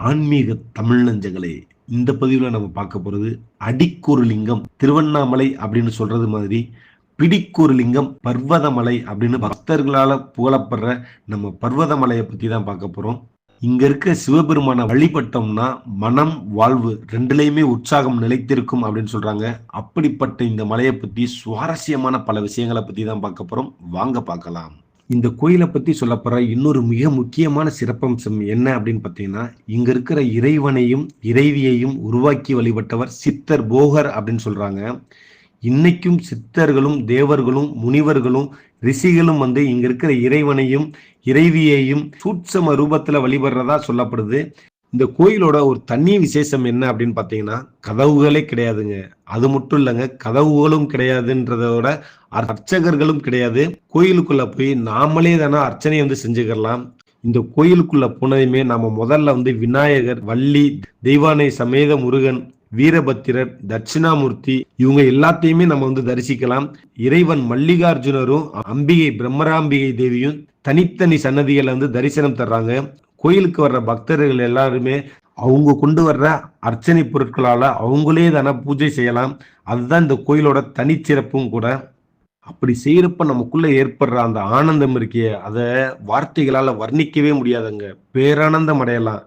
ஆன்மீக தமிழ் நெஞ்சங்களே இந்த பதிவில் நம்ம பார்க்க போகிறது அடிக்கொரு லிங்கம் திருவண்ணாமலை அப்படின்னு சொல்றது மாதிரி பிடிக்கொரு லிங்கம் பர்வதமலை அப்படின்னு பக்தர்களால் புகழப்படுற நம்ம பர்வதமலையை பற்றி தான் பார்க்க போகிறோம் இங்க இருக்க சிவபெருமான வழிபட்டோம்னா மனம் வாழ்வு ரெண்டுலையுமே உற்சாகம் நிலைத்திருக்கும் அப்படின்னு சொல்றாங்க. அப்படிப்பட்ட இந்த மலையை பத்தி சுவாரஸ்யமான பல விஷயங்களை பத்தி தான் பார்க்க போறோம். வாங்க பார்க்கலாம். இந்த கோயிலை பத்தி சொல்லப்படுற இன்னொரு மிக முக்கியமான சிறப்பம்சம் என்ன அப்படின்னு பார்த்தீங்கன்னா இங்க இருக்கிற இறைவனையும் இறைவியையும் உருவாக்கி வழிபட்டவர் சித்தர் போகர் அப்படின்னு சொல்றாங்க. இன்னைக்கும் சித்தர்களும் தேவர்களும் முனிவர்களும் ரிஷிகளும் வந்து இங்க இருக்கிற இறைவனையும் இறைவியையும் சூட்சம ரூபத்துல வழிபடுறதா சொல்லப்படுது. இந்த கோயிலோட ஒரு தனி விசேஷம் என்ன அப்படின்னு பார்த்தீங்கன்னா கதவுகளே கிடையாதுங்க. அது மட்டும் இல்லைங்க கதவுகளும் கிடையாதுன்றதோட அர்ச்சகர்களும் கிடையாது. கோயிலுக்குள்ள போய் நாமளே தானே அர்ச்சனை வந்து செஞ்சுக்கலாம் இந்த கோயிலுக்குள்ள போனதுமே நாம முதல்ல வந்து விநாயகர் வள்ளி தெய்வானை சமேத முருகன் வீரபத்திரர் தட்சிணாமூர்த்தி இவங்க எல்லாத்தையுமே நம்ம வந்து தரிசிக்கலாம். இறைவன் மல்லிகார்ஜுனரும் அம்பிகை பிரம்மராம்பிகை தேவியும் தனித்தனி சன்னதிகளை வந்து தரிசனம் தர்றாங்க. கோயிலுக்கு வர்ற பக்தர்கள் எல்லாருமே அவங்க கொண்டு வர்ற அர்ச்சனை பொருட்களால் அவங்களே தானே பூஜை செய்யலாம். அதுதான் இந்த கோயிலோட தனிச்சிறப்பும் கூட. அப்படி செய்யறப்ப நமக்குள்ள ஏற்படுற அந்த ஆனந்தம் இருக்கே அதை வார்த்தைகளால் வர்ணிக்கவே முடியாதுங்க. பேரானந்தம் அடையலாம்.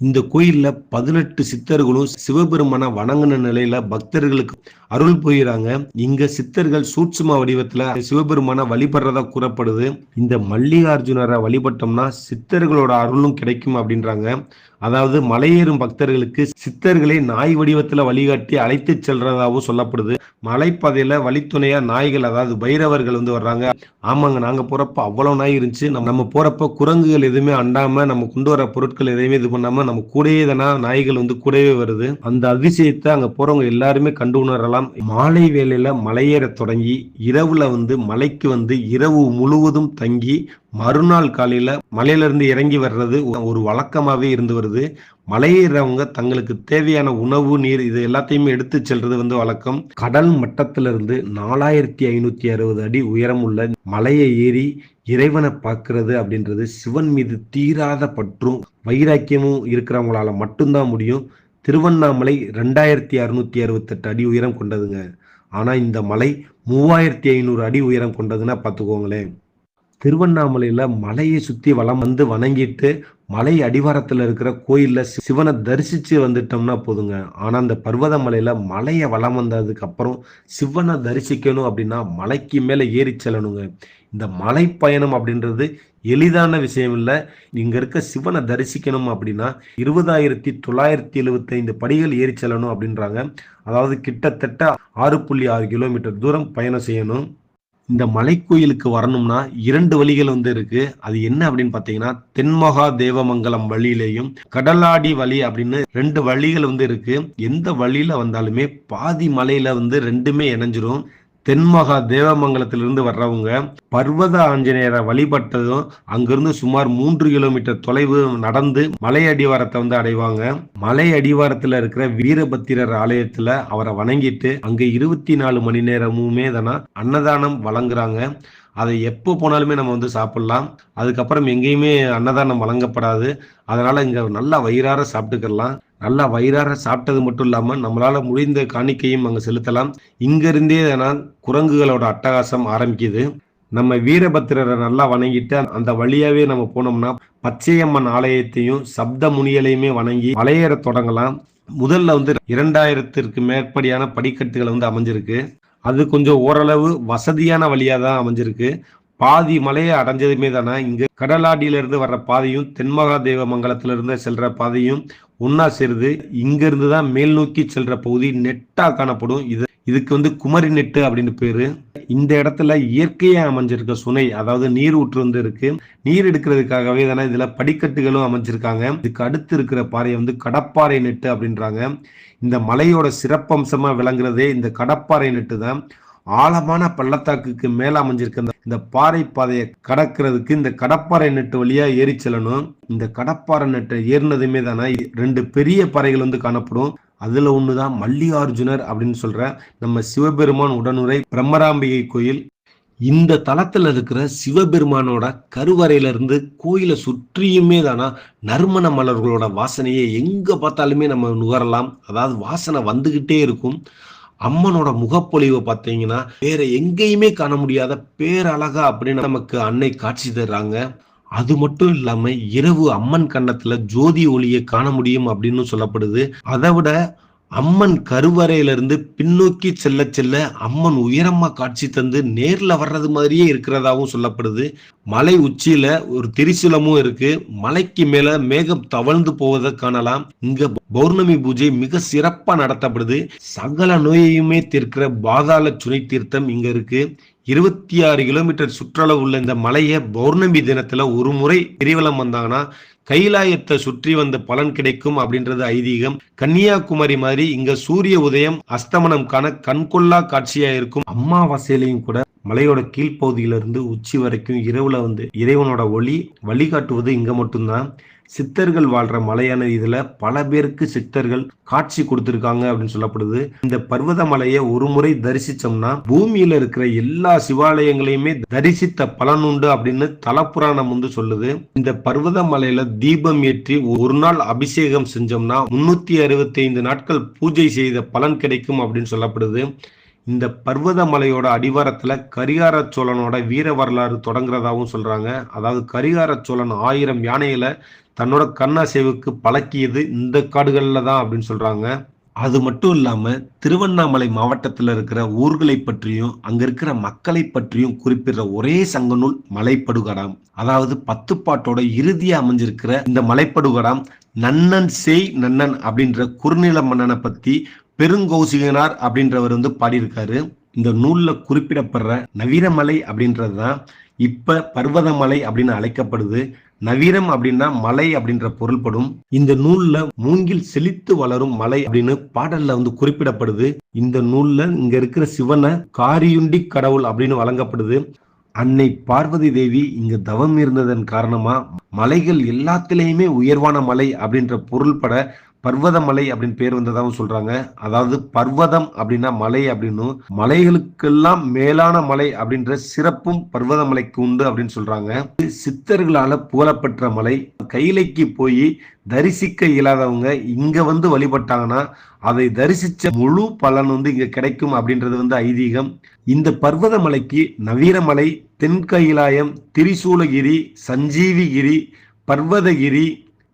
இந்த கோயில்ல பதினெட்டு சித்தர்களும் சிவபெருமான வணங்கின நிலையில பக்தர்களுக்கு அருள் புரியுறாங்க. இங்க சித்தர்கள் சூட்சும வடிவத்துல சிவபெருமான வழிபடுறதா கூறப்படுது. இந்த மல்லிகார்ஜுனரை வழிபட்டோம்னா சித்தர்களோட அருளும் கிடைக்கும் அப்படின்றாங்க. அதாவது மலையேறும் பக்தர்களுக்கு சித்தர்களை நாய் வடிவத்துல வழிகாட்டி அழைத்து செல்றதாகவும் சொல்லப்படுது. மலைப்பாதையில வழித்துணையா நாய்கள் அதாவது பைரவர்கள் வந்து வர்றாங்க. ஆமாங்க நாங்க போறப்ப அவ்வளவு நாய் இருந்துச்சு. நம்ம நம்ம போறப்ப குரங்குகள் எதுவுமே அண்டாம நம்ம கொண்டு வர பொருட்கள் எதையுமே இது பண்ணாம நம்ம கூடயே தானே நாய்கள் வந்து கூடவே வருது. அந்த அதிசயத்தை அங்க போறவங்க எல்லாருமே கண்டு உணரலாம். மாலை வேலையில மலையேற தொடங்கி இரவுல வந்து மலைக்கு வந்து இரவு முழுவதும் தங்கி மறுநாள் காலையில் மலையிலிருந்து இறங்கி வர்றது ஒரு வழக்கமாகவே இருந்து வருது. மலையேறவங்க தங்களுக்கு தேவையான உணவு நீர் இது எல்லாத்தையுமே எடுத்து செல்றது வந்து வழக்கம். கடல் மட்டத்திலிருந்து நாலாயிரத்தி ஐநூற்றி அறுபது அடி உயரம் உள்ள மலையை ஏறி இறைவனை பார்க்கறது அப்படின்றது சிவன் மீது தீராத பற்றும் வைராக்கியமும் இருக்கிறவங்களால மட்டும்தான் முடியும். திருவண்ணாமலை ரெண்டாயிரத்தி அறுநூத்தி அறுபத்தெட்டு அடி உயரம் கொண்டதுங்க. ஆனா இந்த மலை மூவாயிரத்தி ஐநூறு அடி உயரம் கொண்டதுன்னா பார்த்துக்கோங்களேன். திருவண்ணாமலையில் மலையை சுற்றி வளம் வந்து வணங்கிட்டு மலை அடிவாரத்தில் இருக்கிற கோயிலில் சிவனை தரிசித்து வந்துட்டோம்னா போதுங்க. ஆனால் அந்த பர்வதமலையில மலையை வளம் வந்ததுக்கு அப்புறம் சிவனை தரிசிக்கணும் அப்படின்னா மலைக்கு மேலே ஏறி செல்லணுங்க. இந்த மலை பயணம் அப்படின்றது எளிதான விஷயம் இல்லை. இங்கே இருக்க சிவனை தரிசிக்கணும் அப்படின்னா இருபதாயிரத்தி தொள்ளாயிரத்தி எழுபத்தைந்து படிகள் ஏறி செல்லணும் அப்படின்றாங்க. அதாவது கிட்டத்தட்ட ஆறு புள்ளி ஆறு கிலோமீட்டர் தூரம் பயணம் செய்யணும். இந்த மலைக்கோயிலுக்கு வரணும்னா இரண்டு வழிகள் வந்து இருக்கு. அது என்ன அப்படின்னு பாத்தீங்கன்னா தென்மகா தேவமங்கலம் வழியிலையும் கடலாடி வழி அப்படின்னு ரெண்டு வழிகள் வந்து இருக்கு. எந்த வழியில வந்தாலுமே பாதி மலையில வந்து ரெண்டுமே இணைஞ்சிரும். தென்மகா தேவமங்கலத்திலிருந்து வர்றவங்க பர்வத ஆஞ்சநேயரை வழிபட்டதும் அங்கிருந்து சுமார் மூன்று கிலோமீட்டர் தொலைவு நடந்து மலை அடிவாரத்தை வந்து அடைவாங்க. மலை அடிவாரத்தில் இருக்கிற வீரபத்திரர் ஆலயத்தில் அவரை வணங்கிட்டு அங்கே இருபத்தி நாலு மணி நேரமுமே தானே அன்னதானம் வழங்குறாங்க. அதை எப்போ போனாலுமே நம்ம வந்து சாப்பிடலாம். அதுக்கப்புறம் எங்கேயுமே அன்னதானம் வழங்கப்படாது. அதனால இங்க நல்லா வயிறார சாப்பிட்டுக்கலாம். நல்லா வயிறார சாப்பிட்டது மட்டும் இல்லாமல் நம்மளால முடிந்த காணிக்கையும் அங்கே செலுத்தலாம். இங்கிருந்தே நான் குரங்குகளோட அட்டகாசம் ஆரம்பிக்குது. நம்ம வீரபத்திரரை நல்லா வணங்கிட்டு அந்த வழியாவே நம்ம போனோம்னா பச்சையம்மன் ஆலயத்தையும் சப்த முனிகளையுமே வணங்கி மலையேற தொடங்கலாம். முதல்ல வந்து இரண்டாயிரத்திற்கு மேற்படியான படிக்கட்டுகள் வந்து அமைஞ்சிருக்கு. அது கொஞ்சம் ஓரளவு வசதியான வழியா தான் அமைஞ்சிருக்கு. பாதி மலையை அடைஞ்சதுமே தானே இங்கே கடலாடியிலிருந்து வர்ற பாதையும் தென்மகாதேவ மங்கலத்திலிருந்து செல்கிற செல்ற பாதையும் ஒன்னா சேருது. இங்கேருந்து தான் மேல் நோக்கி செல்ற பகுதி நெட்டா காணப்படும். இது இதுக்கு வந்து குமரி நெட்டு அப்படின்னு பேரு. இந்த இடத்துல இயற்கையா அமைஞ்சிருக்க சுனை அதாவது நீர் ஊற்று வந்து இருக்கு. நீர் எடுக்கிறதுக்காகவே தானே இதுல படிக்கட்டுகளும் அமைஞ்சிருக்காங்க. இதுக்கு அடுத்து இருக்கிற பாறையை வந்து கடப்பாறை நெட்டு அப்படின்றாங்க. இந்த மலையோட சிறப்பம்சமா விளங்குறதே இந்த கடப்பாறை நெட்டு தான் ஆழமான பள்ளத்தாக்குக்கு மேல அமைஞ்சிருக்க இந்த பாறை பாதையை கடக்கிறதுக்கு இந்த கடப்பாறை நெட்டு வழியா ஏறி செல்லணும். இந்த கடப்பாறை நெட்டை ஏறினதுமே தானே ரெண்டு பெரிய பாறைகள் வந்து காணப்படும். அதுல ஒண்ணுதான் மல்லிகார்ஜுனர் அப்படின்னு சொல்ற நம்ம சிவபெருமான் உடனுரை பிரம்மராம்பிகை கோயில். இந்த தளத்துல இருக்கிற சிவபெருமானோட கருவறையில இருந்து கோயிலை சுற்றியுமே தானா நறுமண மலர்களோட வாசனையை எங்க பார்த்தாலுமே நம்ம நுகரலாம். அதாவது வாசனை வந்துகிட்டே இருக்கும். அம்மனோட முகப்பொழிவை பார்த்தீங்கன்னா வேற எங்கேயுமே காண முடியாத பேரழகா அப்படின்னு நமக்கு அன்னை காட்சி தர்றாங்க. அது மட்டும் இல்லாம இரவு அம்மன் கன்னத்துல ஜோதி ஒளியை காண முடியும் அப்படின்னு சொல்லப்படுது. அதை விட அம்மன் கருவறையிலிருந்து பின்னோக்கி செல்ல செல்ல அம்மன் உயரமா காட்சி தந்து நேர்ல வர்றது மாதிரியே இருக்கிறதாகவும் சொல்லப்படுது. மலை உச்சியில ஒரு திரிசூலமும் இருக்கு. மலைக்கு மேல மேகம் தவழ்ந்து போவதை காணலாம். இங்க பௌர்ணமி பூஜை மிக சிறப்பா நடத்தப்படுது. சகல நோயையுமே தீர்க்கிற பாதாள சுனை தீர்த்தம் இங்க இருக்கு. இருபத்தி ஆறு கிலோமீட்டர் சுற்றளவு உள்ள இந்த மலையை பௌர்ணமி தினத்துல ஒரு முறை கிரிவலம் வந்தாங்கன்னா கைலாயத்தை சுற்றி வந்த பலன் கிடைக்கும் அப்படின்றது ஐதீகம். கன்னியாகுமரி மாதிரி இங்க சூரிய உதயம் அஸ்தமனம் காண கண்கொள்ளா காட்சியா இருக்கும். அம்மாவாசையிலையும் கூட மலையோட கீழ்ப்பகுதியில இருந்து உச்சி வரைக்கும் இரவுல வந்து இறைவனோட ஒளி வழிகாட்டுவது இங்க மட்டும்தான். சித்தர்கள் வாழ்ற மலையான இதுல பல பேருக்கு சித்தர்கள் காட்சி கொடுத்திருக்காங்க அப்படின்னு சொல்லப்படுது. இந்த பர்வத மலையை ஒரு முறை தரிசிச்சோம்னா பூமியில இருக்கிற எல்லா சிவாலயங்களையுமே தரிசித்த பலன் உண்டு அப்படின்னு தலப்புராணம் வந்து சொல்லுது. இந்த பர்வத மலையில தீபம் ஏற்றி ஒரு நாள் அபிஷேகம் செஞ்சோம்னா முன்னூத்தி அறுபத்தி ஐந்து நாட்கள் பூஜை செய்த பலன் கிடைக்கும் அப்படின்னு சொல்லப்படுது. இந்த பர்வத மலையோட அடிவாரத்துல கரிகார சோழனோட வீர வரலாறு தொடங்குறதாகவும் சொல்றாங்க. அதாவது கரிகார சோழன் ஆயிரம் யானைகளை தன்னோட கண்ணாசேவுக்கு பழக்கியது இந்த காடுகளில் தான் அப்படின்னு சொல்கிறாங்க அது மட்டும் இல்லாமல் திருவண்ணாமலை மாவட்டத்தில் இருக்கிற ஊர்களை பற்றியும் அங்கே இருக்கிற மக்களை பற்றியும் குறிப்பிடுற ஒரே சங்க நூல் மலைப்படுகடாம். அதாவது பத்துப்பாட்டோட இறுதியாக அமைஞ்சிருக்கிற இந்த மலைப்படுகடாம் நன்னன் செய் நன்னன் அப்படின்ற குறுநில மன்னனை பற்றி பெருங்கௌசிகனார் அப்படின்றவர் வந்து பாடியிருக்காரு. இந்த நூலில் குறிப்பிடப்படுற நவீரமலை அப்படின்றதுதான் இப்ப பர்வதமலை அப்படின்னு அழைக்கப்படுது. நவீரம் அப்படின்னா மலை அப்படின்ற பொருள்படும். இந்த நூல்ல மூங்கில் செழித்து வளரும் மலை அப்படின்னு பாடல்ல வந்து குறிப்பிடப்படுது. இந்த நூல்ல இங்க இருக்கிற சிவனை காரியுண்டி கடவுள் அப்படின்னு வழங்கப்படுது. அன்னை பார்வதி தேவி இங்க தவம் இருந்ததன் காரணமா மலைகள் எல்லாத்திலையுமே உயர்வான மலை அப்படின்ற பொருள்பட பர்வதமலை அப்படின்னு பேர் வந்ததாகவும் சொல்றாங்க. அதாவது பர்வதம் அப்படின்னா மலை அப்படின்னும் மலைகளுக்கெல்லாம் மேலான மலை அப்படின்ற சிறப்பும் பர்வதமலைக்கு உண்டு அப்படின்னு சொல்றாங்க. சித்தர்களால புகழப்பெற்ற மலை. கைலைக்கு போய் தரிசிக்க இயலாதவங்க இங்க வந்து வழிபட்டாங்கன்னா அதை தரிசிச்ச முழு பலன் வந்து இங்க கிடைக்கும் அப்படின்றது வந்து ஐதீகம். இந்த பர்வதமலைக்கு நவீனமலை தென்கைலாயம் திரிசூலகிரி சஞ்சீவிகிரி பர்வதகிரி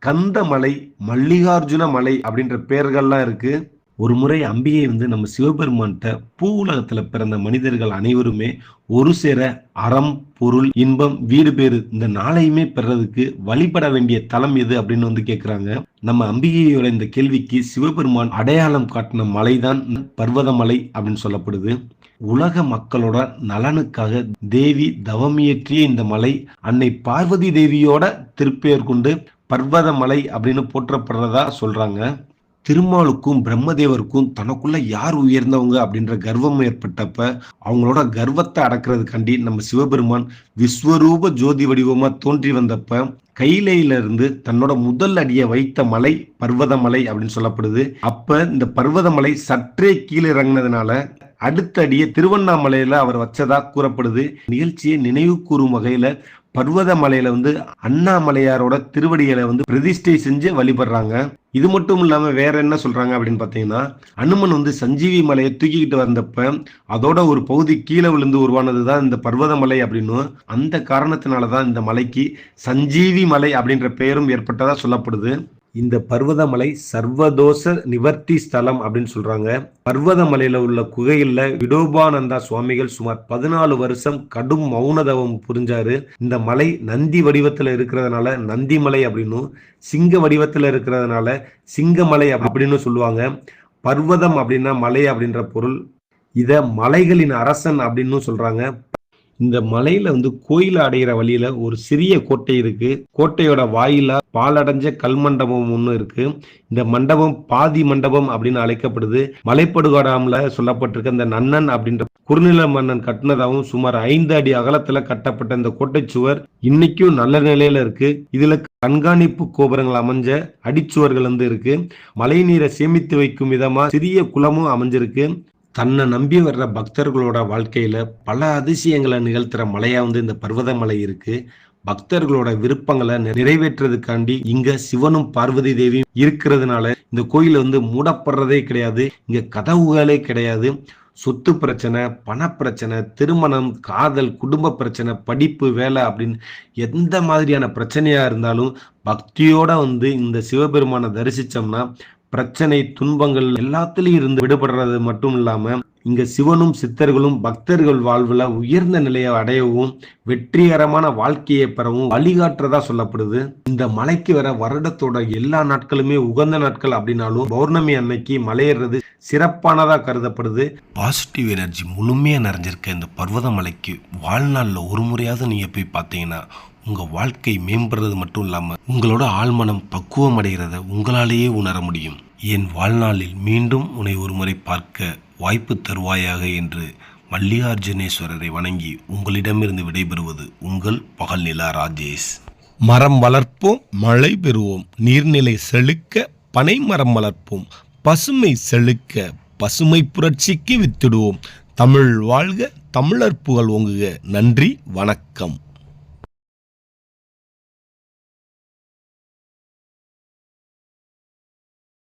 கந்தமலை மல்லிகார்ஜுன மலை அப்படின்ற பெயர்கள்லாம் இருக்கு. ஒரு முறை அம்பிகை வந்து நம்ம சிவபெருமான்கிட்ட பூ உலகத்துல பிறந்த மனிதர்கள் அனைவருமே ஒரு சேர அறம் பொருள் இன்பம் வீடு பேரு இந்த நாளையுமே பெறதுக்கு வழிபட வேண்டிய தலம் எது அப்படின்னு வந்து கேக்குறாங்க. நம்ம அம்பிகையோட இந்த கேள்விக்கு சிவபெருமான் அடையாளம் காட்டின மலைதான் பர்வதமலை அப்படின்னு சொல்லப்படுது. உலக மக்களோட நலனுக்காக தேவி தவமியற்றிய இந்த மலை அன்னை பார்வதி தேவியோட திருப்பெயர் கொண்டு பர்வதமலை அப்படின்னு போற்றப்படுறதா சொல்றாங்க. திருமாலுக்கும் பிரம்மதேவருக்கும் தனக்குள்ள யார் உயர்ந்தவங்க அப்படின்ற கர்வம் ஏற்பட்டப்ப அவங்களோட கர்வத்தை அடக்கிறதுக்காண்டி நம்ம சிவபெருமான் விஸ்வரூப ஜோதி வடிவமா தோன்றி வந்தப்ப கையிலையிலேருந்து தன்னோட முதல் அடியை வைத்த மலை பர்வதமலை அப்படின்னு சொல்லப்படுது. அப்ப இந்த பர்வதமலை சற்றே கீழே இறங்கினதுனால அடுத்த அடியை திருவண்ணாமலையில அவர் வச்சதா கூறப்படுது. நிகழ்ச்சியை நினைவு கூறும் வகையில பர்வதமலையில வந்து அண்ணாமலையாரோட திருவடிகளை வந்து பிரதிஷ்டை செஞ்சு வழிபடுறாங்க. இது மட்டும் இல்லாம வேற என்ன சொல்றாங்க அப்படின்னு பாத்தீங்கன்னா அனுமன் வந்து சஞ்சீவி மலையை தூக்கிக்கிட்டு வந்தப்ப அதோட ஒரு பகுதி கீழே விழுந்து உருவானது தான் இந்த பர்வதமலை அப்படின்னு. அந்த காரணத்தினாலதான் இந்த மலைக்கு சஞ்சீவி மலை அப்படின்ற பெயரும் ஏற்பட்டதா சொல்லப்படுது. இந்த பர்வதமலை சர்வதோஷ நிவர்த்தி ஸ்தலம் அப்படின்னு சொல்றாங்க. பர்வதமலையில உள்ள குகையில விடோபானந்தா சுவாமிகள் சுமார் பதினாலு வருஷம் கடும் மௌனதவம் புரிஞ்சாரு. இந்த மலை நந்தி வடிவத்துல இருக்கிறதுனால நந்திமலை அப்படின்னும் சிங்க வடிவத்துல இருக்கிறதுனால சிங்கமலை அப்படின்னு சொல்லுவாங்க. பர்வதம் அப்படின்னா மலை அப்படின்ற பொருள். இத மலைகளின் அரசன் அப்படின்னு சொல்றாங்க. இந்த மலையில வந்து கோயில அடைகிற வழியில ஒரு சிறிய கோட்டை இருக்கு. கோட்டையோட வாயிலா பாலடைஞ்ச கல் மண்டபம் ஒன்று இருக்கு. இந்த மண்டபம் பாதி மண்டபம் அப்படின்னு அழைக்கப்படுது. மலைப்படுகாடாம்ல சொல்லப்பட்டிருக்க இந்த நன்னன் அப்படின்ற குறுநில மன்னன் கட்டினதாகவும் சுமார் ஐந்து அடி அகலத்துல கட்டப்பட்ட இந்த கோட்டை சுவர் இன்னைக்கும் நல்ல நிலையில இருக்கு. இதுல கண்காணிப்பு கோபுரங்கள் அமைஞ்ச அடிச்சுவர்கள் வந்து இருக்கு. மழை நீரை சேமித்து வைக்கும் விதமா சிறிய குளமும் அமைஞ்சிருக்கு. தன்னை நம்பி வர்ற பக்தர்களோட வாழ்க்கையில பல அதிசயங்களை நிகழ்த்துற மலையா வந்து இந்த பர்வதமலை இருக்கு. பக்தர்களோட விருப்பங்களை நிறைவேற்றுறதுக்காண்டி இங்க சிவனும் பார்வதி தேவியும் இருக்கிறதுனால இந்த கோயில் வந்து மூடப்படுறதே கிடையாது. இங்க கதவுகளே கிடையாது. சொத்து பிரச்சனை பணப்பிரச்சனை திருமணம் காதல் குடும்ப பிரச்சனை படிப்பு வேலை அப்படின்னு எந்த மாதிரியான பிரச்சனையா இருந்தாலும் பக்தியோட வந்து இந்த சிவபெருமானை தரிசிச்சோம்னா பிரச்சனை துன்பங்கள் எல்லாத்துலயும் இருந்து விடுபடுறது மட்டும் இல்லாம இங்க சிவனும் சித்தர்களும் பக்தர்கள் வாழ்வுல உயர்ந்த நிலையை அடையவும் வெற்றிகரமான வாழ்க்கையை பெறவும் வழிகாட்டுறதா சொல்லப்படுது. இந்த மலைக்கு வர வருடத்தோட எல்லா நாட்களுமே உகந்த நாட்கள் அப்படின்னாலும் பௌர்ணமி அன்னைக்கு மலையேறது சிறப்பானதா கருதப்படுது. பாசிட்டிவ் எனர்ஜி முழுமையா நிறைஞ்சிருக்க இந்த பர்வதமலைக்கு வாழ்நாளில் ஒரு முறையாவது நீங்க போய் பார்த்தீங்கன்னா உங்கள் வாழ்க்கை மேம்படுறது மட்டும் இல்லாமல் உங்களோட ஆழ்மனம் பக்குவம் அடைகிறத உங்களாலேயே உணர முடியும். என் வாழ்நாளில் மீண்டும் உன்னை ஒருமுறை பார்க்க வாய்ப்பு தருவாயாக என்று மல்லிகார்ஜுனேஸ்வரரை வணங்கி உங்களிடமிருந்து விடைபெறுவது உங்கள் பகல் நிலா ராஜேஷ். மரம் வளர்ப்போம் மழை பெறுவோம். நீர்நிலை செழுக்க பனை மரம் வளர்ப்போம். பசுமை செழுக்க பசுமை புரட்சிக்கு வித்திடுவோம். தமிழ் வாழ்க தமிழர் புகழ் ஓங்குக. நன்றி வணக்கம்.